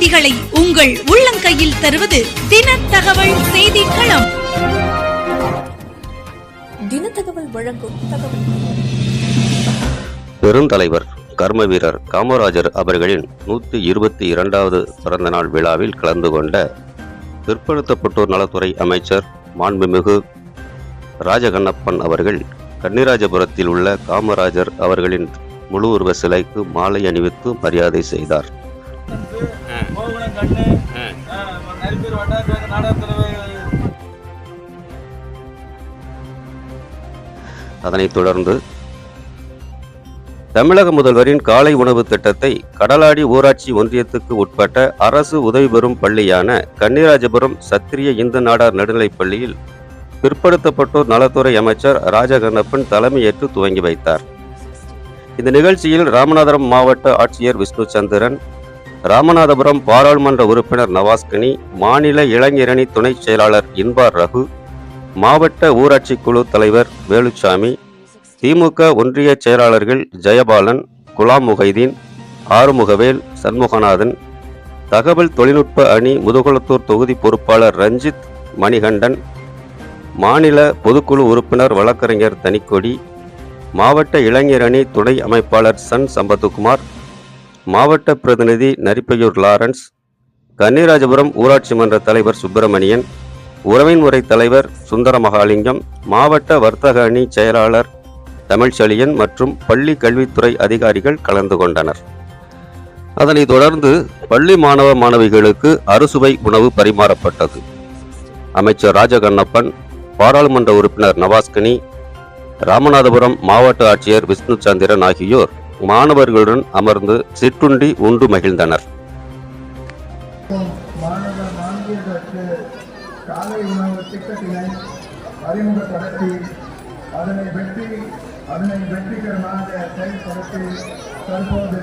செய்திகளை உங்கள் உள்ளங்கையில் தருவது தின தகவல் செய்தி களம் தினத்தகவல் வழங்கும் தகவல். பெருந்தலைவர் கர்ம வீரர் காமராஜர் அவர்களின் நூற்றி இருபத்தி இரண்டாவது பிறந்தநாள் விழாவில் கலந்து கொண்ட பிற்படுத்தப்பட்டோர் நலத்துறை அமைச்சர் மாண்புமிகு ராஜகண்ணப்பன் அவர்கள் கன்னிராஜபுரத்தில் உள்ள காமராஜர் அவர்களின் முழு உருவ சிலைக்கு மாலை அணிவித்து மரியாதை செய்தார். கண்ணு நிறைய பேர் வட்டாரத்தில் நாடகத்தில் அதனைத் தொடர்ந்து தமிழக முதல்வரின் காலை உணவு திட்டத்தை கடலாடி ஊராட்சி ஒன்றியத்துக்கு உட்பட்ட அரசு உதவி பெறும் பள்ளியான கன்னிராஜபுரம் சத்திரிய இந்து நாடார் நடுநிலைப் பள்ளியில் பிற்படுத்தப்பட்டோர் நலத்துறை அமைச்சர் ராஜகண்ணப்பன் தலைமையேற்று துவங்கி வைத்தார். இந்த நிகழ்ச்சியில் ராமநாதபுரம் மாவட்ட ஆட்சியர் விஷ்ணு சந்திரன் ராமநாதபுரம் பாராளுமன்ற உறுப்பினர் நவாஸ்கனி மாநில இளைஞரணி துணை செயலாளர் இன்பார் ரகு மாவட்ட ஊராட்சி குழு தலைவர் வேலுச்சாமி திமுக ஒன்றிய செயலாளர்கள் ஜெயபாலன் குலாம் முகைதீன் ஆறுமுகவேல் சண்முகநாதன் தகவல் தொழில்நுட்ப அணி முதுகுளத்தூர் தொகுதி பொறுப்பாளர் ரஞ்சித் மணிகண்டன் மாநில பொதுக்குழு உறுப்பினர் வழக்கறிஞர் தனிக்கொடி மாவட்ட இளைஞர் அணி துணை அமைப்பாளர் சன் சம்பத்துக்குமார் மாவட்ட பிரதிநிதி நரிப்பையூர் லாரன்ஸ் கன்னிராஜபுரம் ஊராட்சி மன்ற தலைவர் சுப்பிரமணியன் உறவின் முறை தலைவர் சுந்தர மகாலிங்கம் மாவட்ட வர்த்தக அணி செயலாளர் தமிழ்ச்செழியன் மற்றும் பள்ளி கல்வித்துறை அதிகாரிகள் கலந்து கொண்டனர். அதனைத் தொடர்ந்து பள்ளி மாணவ மாணவிகளுக்கு அறுசுவை உணவு பரிமாறப்பட்டது. அமைச்சர் ராஜகண்ணப்பன் பாராளுமன்ற உறுப்பினர் நவாஸ்கனி ராமநாதபுரம் மாவட்ட ஆட்சியர் விஷ்ணு சந்திரன் ஆகியோர் மாணவர்களுடன் அமர்ந்து சிற்றுண்டி உண்டு மகிழ்ந்தனர். காலை உணவு திட்டத்தினை அறிமுகப்படுத்தி அதனை வெற்றி அதனை வெற்றிகரமாக செயல்படுத்தி தற்போது